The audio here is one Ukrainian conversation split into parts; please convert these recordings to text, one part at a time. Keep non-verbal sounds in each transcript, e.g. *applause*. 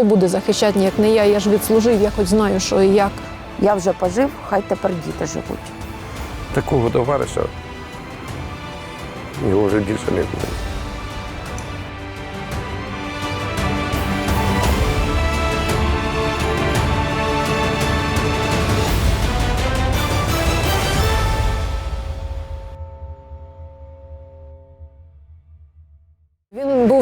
хто буде захищати, як не я. Я ж відслужив, я хоч знаю, що і як. Я вже пожив, хай тепер діти живуть. Такого товариша його вже більше не буде.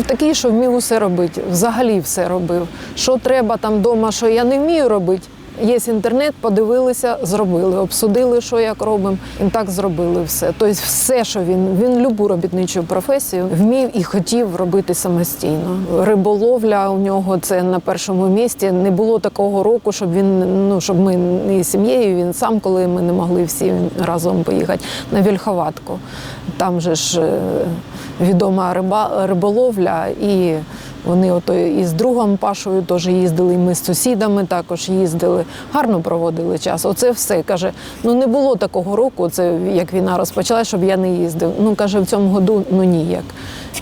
Такий, що вмів усе робити, взагалі все робив. Що треба там вдома, що я не вмію робити. Є інтернет, подивилися, зробили, обсудили, що як робимо, і так зробили все. Тобто, все, що він, він любу робітничу професію вмів і хотів робити самостійно. Риболовля у нього це на першому місці. Не було такого року, щоб він ну щоб ми і сім'єю, він сам, коли ми не могли всі разом поїхати на Вільховатку. Там же ж е, відома риба, риболовля, і вони ото із другом Пашою теж їздили, і ми з сусідами також їздили. Гарно проводили час. Оце все каже. Ну не було такого року, це як війна розпочалась, щоб я не їздив. Ну каже, в цьому году ну ніяк.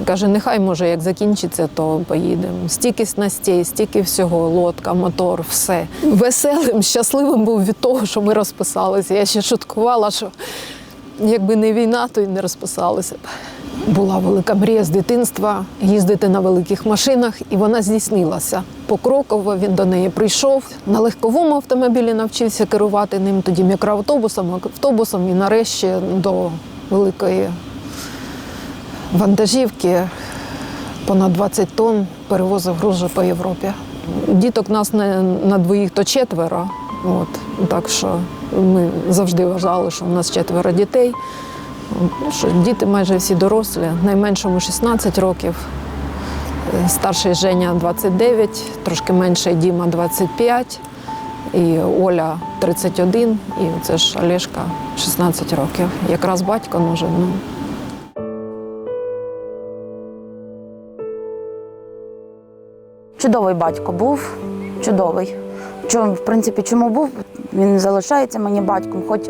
Каже, нехай може як закінчиться, то поїдемо. Стільки снастей, стільки всього, лодка, мотор, все. Веселим, щасливим був від того, що ми розписалися. Я ще шуткувала, що якби не війна, то й не розписалися б. Була велика мрія з дитинства їздити на великих машинах, і вона здійснилася. Покроково він до неї прийшов. На легковому автомобілі навчився керувати ним, тоді мікроавтобусом, автобусом і нарешті до великої вантажівки понад 20 тонн перевозив грузи по Європі. Діток нас на, на двоїх то четверо. От, так що ми завжди вважали, що у нас четверо дітей. Ну, що діти майже всі дорослі, найменшому 16 років, е, старший Женя 29, трошки менший Діма 25, і Оля 31, і це ж Олешка 16 років. Якраз батько може. Ну, Чудовий батько був, чудовий. Чому, в принципі, чому був? Він залишається мені батьком, хоч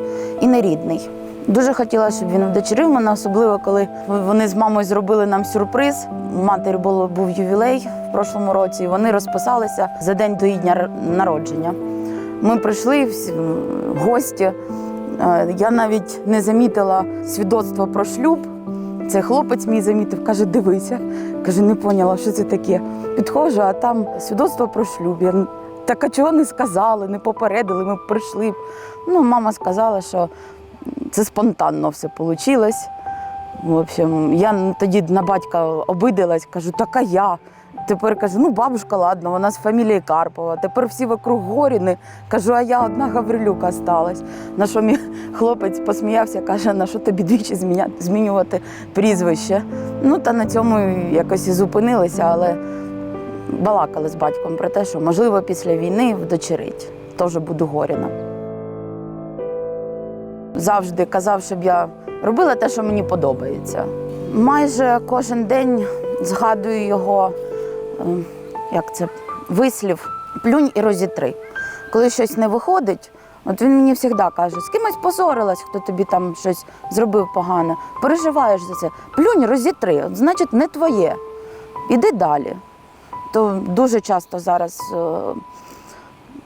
і не рідний. Дуже хотіла, щоб він вдочерив мене, особливо коли вони з мамою зробили нам сюрприз. Матері було, був ювілей в прошлому році, і вони розписалися за день до її дня народження. Ми прийшли всі, гості. Е, Я навіть не замітила свідоцтво про шлюб. Це хлопець мій замітив, каже, дивися. Каже, не поняла, що це таке. Підходжу, а там свідоцтво про шлюб. Я так а чого не сказали, не попередили, ми прийшли. Ну, мама сказала, що це спонтанно все вийшло. В общем, я тоді на батька обидилась, кажу, така я. Тепер кажу, ну бабушка, ладно, вона з фамілії Карпова. Тепер всі вокруг Горіни. Кажу, а я одна Гаврилюка осталась. На що мій хлопець посміявся, каже, на що тобі двічі змінювати прізвище. Ну та на цьому якось і зупинилися, але балакали з батьком про те, що можливо після війни вдочерить. Теж буду Горіна. Завжди казав, щоб я робила те, що мені подобається. Майже кожен день згадую його, е, як це, вислів, плюнь і розітри. Коли щось не виходить, от він мені завжди каже, з кимось позорилась, хто тобі там щось зробив погано. Переживаєш за це. Плюнь, розітри, от, значить, не твоє. Іди далі. То дуже часто зараз е,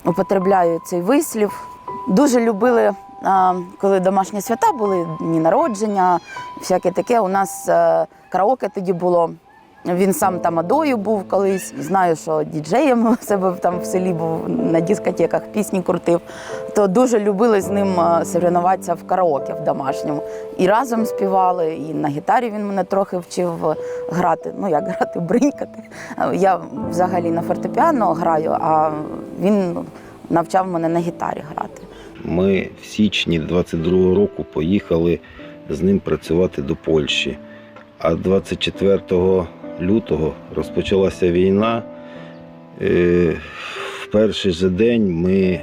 употребляю цей вислів. Дуже любили, коли домашні свята були, дні народження, всяке таке. У нас е, караоке тоді було. Він сам тамадою був колись. Знаю, що діджеєм у себе там в селі був на дискотеках, пісні крутив. То дуже любили з ним е, соревнуватися в караоке в домашньому. І разом співали, і на гітарі він мене трохи вчив е, грати. Ну як грати, *laughs* бринькати. Я взагалі на фортепіано граю, а він навчав мене на гітарі грати. Ми в січні 22-го року поїхали з ним працювати до Польщі. А 24 лютого розпочалася війна. Е, В перший же день ми,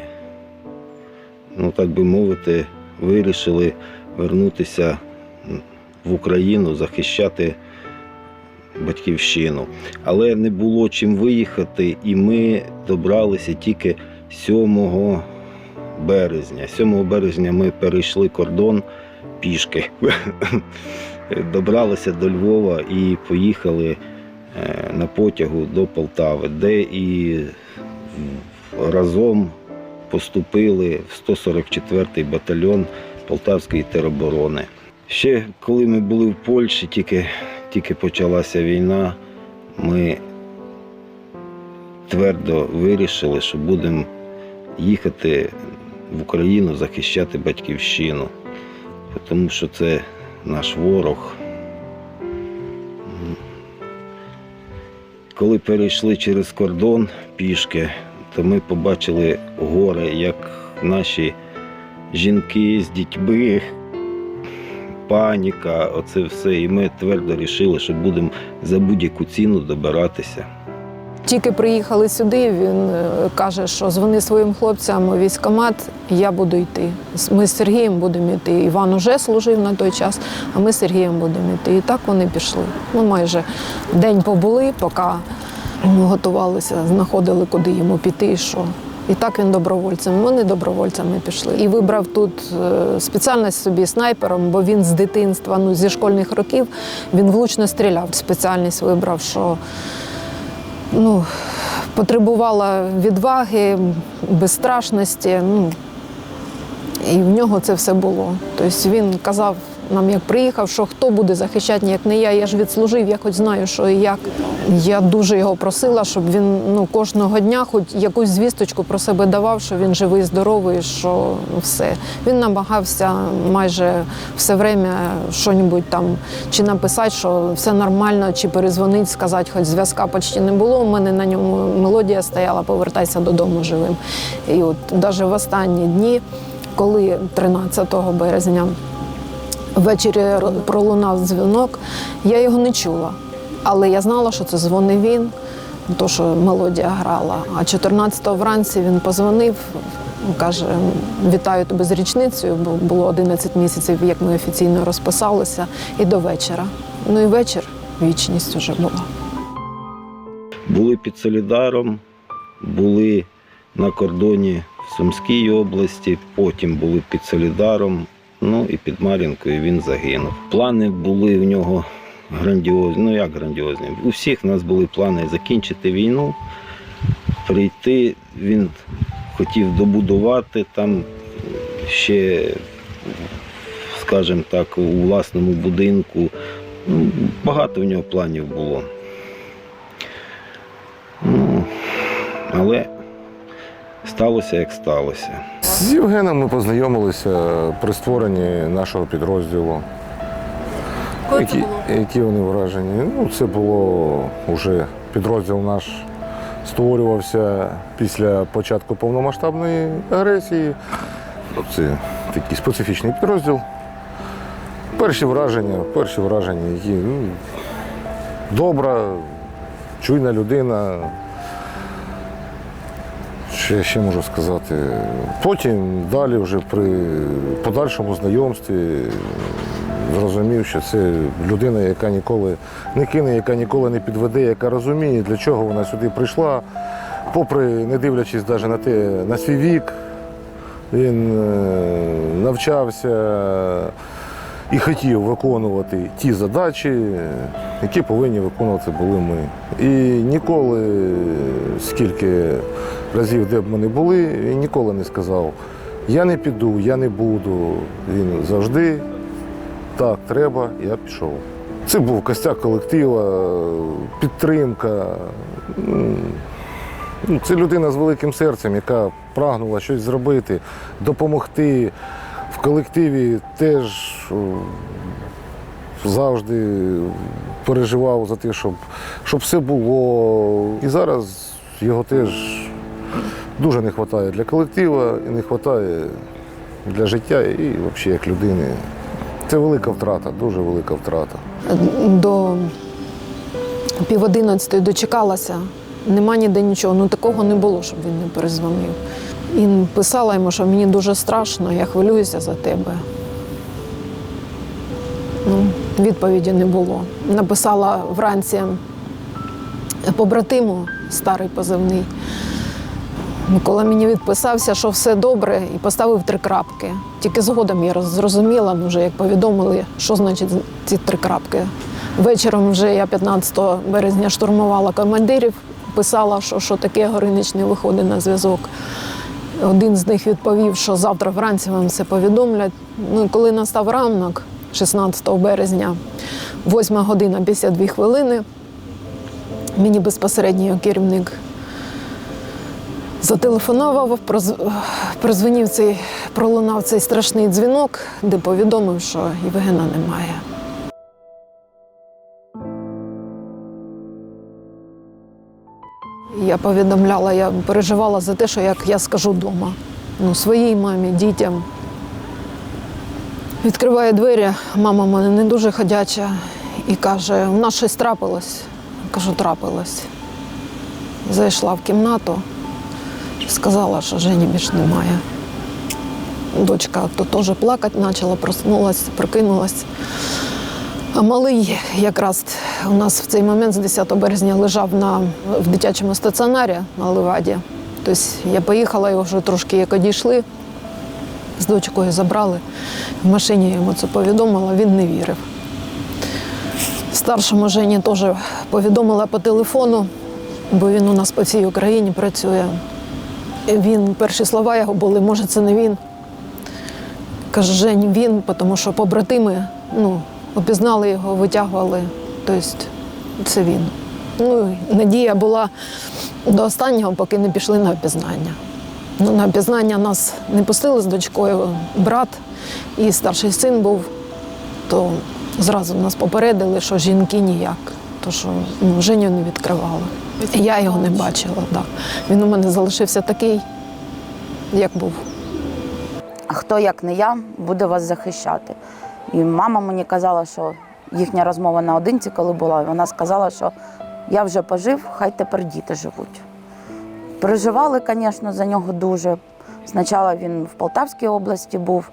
ну так би мовити, вирішили вернутися в Україну, захищати батьківщину. Але не було чим виїхати, і ми добралися тільки 7 березня. 7 березня ми перейшли кордон пішки. *laughs* Добралися до Львова і поїхали е, на потягу до Полтави, де і разом поступили в 144-й батальйон Полтавської тероборони. Ще коли ми були в Польщі, тільки, тільки почалася війна, ми твердо вирішили, що будемо їхати в Україну захищати батьківщину, тому що це наш ворог. Коли перейшли через кордон пішки, то ми побачили гори, як наші жінки з дітьми, паніка, оце все. І ми твердо вирішили, що будемо за будь-яку ціну добиратися. Тільки приїхали сюди, він е, каже, що дзвони своїм хлопцям у військкомат, я буду йти. Ми з Сергієм будемо йти. Іван уже служив на той час, а ми з Сергієм будемо йти. І так вони пішли. Ми майже день побули, поки готувалися, знаходили, куди йому піти і що. І так він добровольцем. Вони добровольцями пішли. І вибрав тут е, спеціальність собі снайпером, бо він з дитинства, ну зі школьних років, він влучно стріляв. Спеціальність вибрав, що ну, потребувала відваги, безстрашності. Ну, і в нього це все було. Тобто він казав нам, як приїхав, що хто буде захищати, як не я. Я ж відслужив, я хоч знаю, що і як. Я дуже його просила, щоб він ну, кожного дня хоч якусь звісточку про себе давав, що він живий, здоровий, що все. Він намагався майже все время що-небудь там чи написати, що все нормально, чи перезвонити, сказати, хоч зв'язка почти не було. У мене на ньому мелодія стояла Повертайся додому живим. І от навіть в останні дні, коли 13 березня ввечері пролунав дзвінок, я його не чула. Але я знала, що це дзвонив він, то що мелодія грала. А 14-го вранці він позвонив, каже: Вітаю тебе з річницею, бо було 11 місяців, як ми офіційно розписалися, і до вечора. Ну і вечір вічність вже була. Були під Солідаром, були на кордоні в Сумській області, потім були під Солідаром, ну і під Мар'їнкою він загинув. Плани були в нього грандіозні, ну як грандіозні. У всіх в нас були плани закінчити війну, прийти. Він хотів добудувати там ще, скажімо так, у власному будинку. Ну, багато в нього планів було. Ну, але сталося, як сталося. З Євгеном ми познайомилися при створенні нашого підрозділу. які, які вони вражені? Ну, це було вже підрозділ наш створювався після початку повномасштабної агресії. Це такий специфічний підрозділ. Перші враження, перші враження, які ну, добра, чуйна людина. Що я ще можу сказати? Потім далі, вже при подальшому знайомстві, зрозумів, що це людина, яка ніколи не кине, яка ніколи не підведе, яка розуміє, для чого вона сюди прийшла. Попри, не дивлячись навіть на те, на свій вік, він е, навчався і хотів виконувати ті задачі, які повинні виконувати були ми. І ніколи, скільки разів, де б ми не були, він ніколи не сказав, я не піду, я не буду. Він завжди так, треба, я пішов. Це був костяк колектива, підтримка. Ну, Це людина з великим серцем, яка прагнула щось зробити, допомогти. Колективі теж завжди переживав за те, щоб, щоб все було. І зараз його теж дуже не вистачає для колектива і не вистачає для життя і взагалі як людини. Це велика втрата, дуже велика втрата. До пів одинадцятої дочекалася. Нема ніде нічого. Ну такого не було, щоб він не перезвонив. І писала йому, що мені дуже страшно, я хвилююся за тебе. Ну, відповіді не було. Написала вранці побратиму старий позивний. Микола мені відписався, що все добре, і поставив три крапки. Тільки згодом я зрозуміла, ну, вже як повідомили, що значить ці три крапки. Вечором вже я 15 березня штурмувала командирів, писала, що, що таке Горинич не виходить на зв'язок. Один з них відповів, що завтра вранці вам все повідомлять. Ну, і коли настав ранок, 16 березня, 8 година 52 хвилини, мені безпосередньо керівник зателефонував, проз- прозвонив цей, пролунав цей страшний дзвінок, де повідомив, що Євгена немає. Я повідомляла, я переживала за те, що як я скажу вдома. Ну, своїй мамі, дітям. Відкриває двері, мама в мене не дуже ходяча, і каже: у нас щось трапилось. Кажу, трапилось. Зайшла в кімнату, сказала, що Жені більш немає. Дочка то теж плакати почала, проснулась, прокинулась. А малий якраз у нас в цей момент з 10 березня лежав на, в дитячому стаціонарі на Леваді. Тобто я поїхала, його вже трошки як одійшли, з дочкою забрали. В машині йому це повідомила, він не вірив. Старшому Жені теж повідомила по телефону, бо він у нас по всій Україні працює. Він, перші слова його були, може, це не він. Каже, Жень, він, тому що побратими ну, опізнали його, витягували. Тобто це він. Ну, надія була до останнього, поки не пішли на опізнання. Ну, на опізнання нас не пустили з дочкою, брат і старший син був, то зразу нас попередили, що жінки ніяк, то що ну, Женю не відкривали. Я його не бачила. Да. Він у мене залишився такий, як був. А хто, як не я, буде вас захищати? І мама мені казала, що їхня розмова наодинці, коли була, вона сказала, що я вже пожив, хай тепер діти живуть. Переживали, звісно, за нього дуже. Спочатку він в Полтавській області був,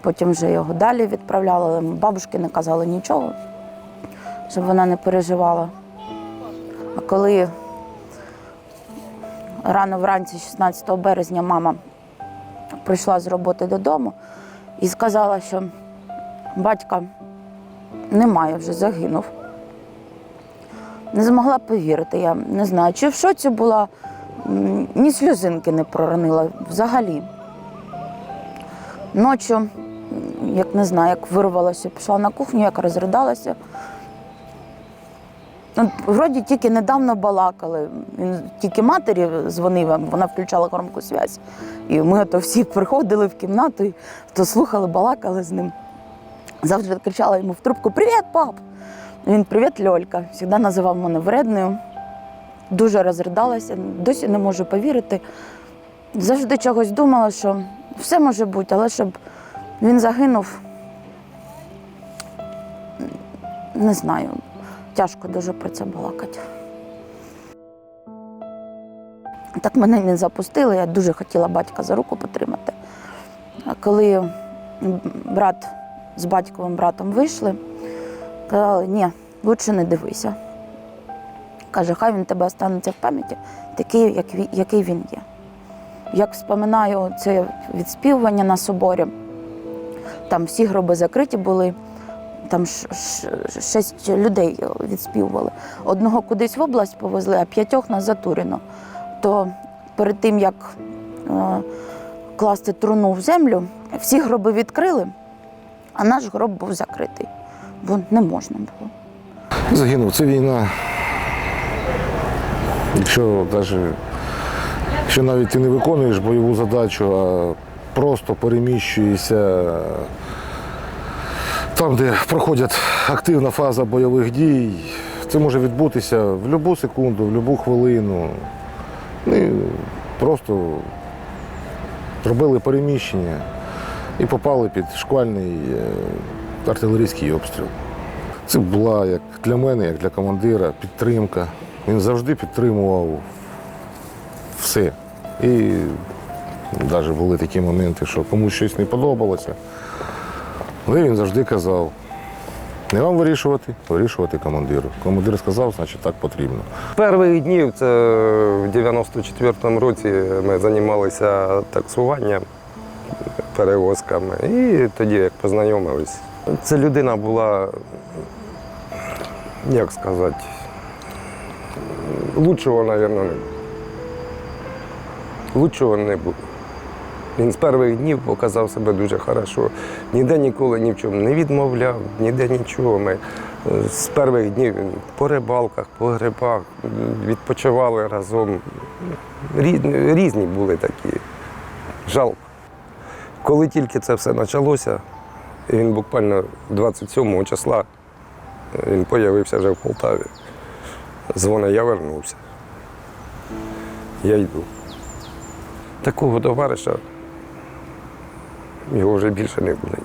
потім вже його далі відправляли, бабушки не казали нічого, щоб вона не переживала. А коли рано вранці, 16 березня, мама прийшла з роботи додому і сказала, що батька немає, вже загинув. Не змогла повірити. Я не знаю, чи в шоці була, ні сльозинки не проронила взагалі. Ночі, як не знаю, як вирвалася, пішла на кухню, як розридалася. Ну, Вроді тільки недавно балакали. Він тільки матері дзвонив, вона включала громку зв'язь. І ми то всі приходили в кімнату, то слухали, балакали з ним. Завжди кричала йому в трубку Привіт, пап! Він привіт, Льолька. Завжди називав мене вредною. Дуже розридалася, досі не можу повірити. Завжди чогось думала, що все може бути, але щоб він загинув, не знаю. Тяжко дуже про це балакати. Так мене не запустили, я дуже хотіла батька за руку потримати. А коли брат з батьковим братом вийшли, казали, ні, лучше не дивися. Каже, хай він тебе останеться в пам'яті, такий, як який він є. Як вспоминаю це відспівування на соборі, там всі гроби закриті були, там шість людей відспівували. Одного кудись в область повезли, а п'ятьох на Затуріно. То перед тим, як е, класти труну в землю, всі гроби відкрили, а наш гроб був закритий, бо не можна було. Загинув. Це війна. Якщо, даже, якщо навіть ти не виконуєш бойову задачу, а просто переміщуєшся там, де проходить активна фаза бойових дій, це може відбутися в будь-яку секунду, в будь-яку хвилину. Ми просто зробили переміщення і попали під шквальний е, артилерійський обстріл. Це була як для мене, як для командира, підтримка. Він завжди підтримував все. І навіть були такі моменти, що комусь щось не подобалося. Але він завжди казав, не вам вирішувати, вирішувати командиру. Командир сказав, значить так потрібно. Перших днів, це в 94-му році, ми займалися таксуванням, перевозками. І тоді, як познайомились, це людина була як сказати, лучшого, мабуть, не. Лучшого не було. Він з перших днів показав себе дуже хорошо. Ніде ніколи ні в чому не відмовляв, ніде нічого. Ми е, з перших днів по рибалках, по грибах відпочивали разом. Різні були такі. Жалко. Коли тільки це все почалося, він буквально 27 числа е, він з'явився вже в Полтаві. Дзвони, я вернувся. Я йду. Такого товариша його вже більше не буде.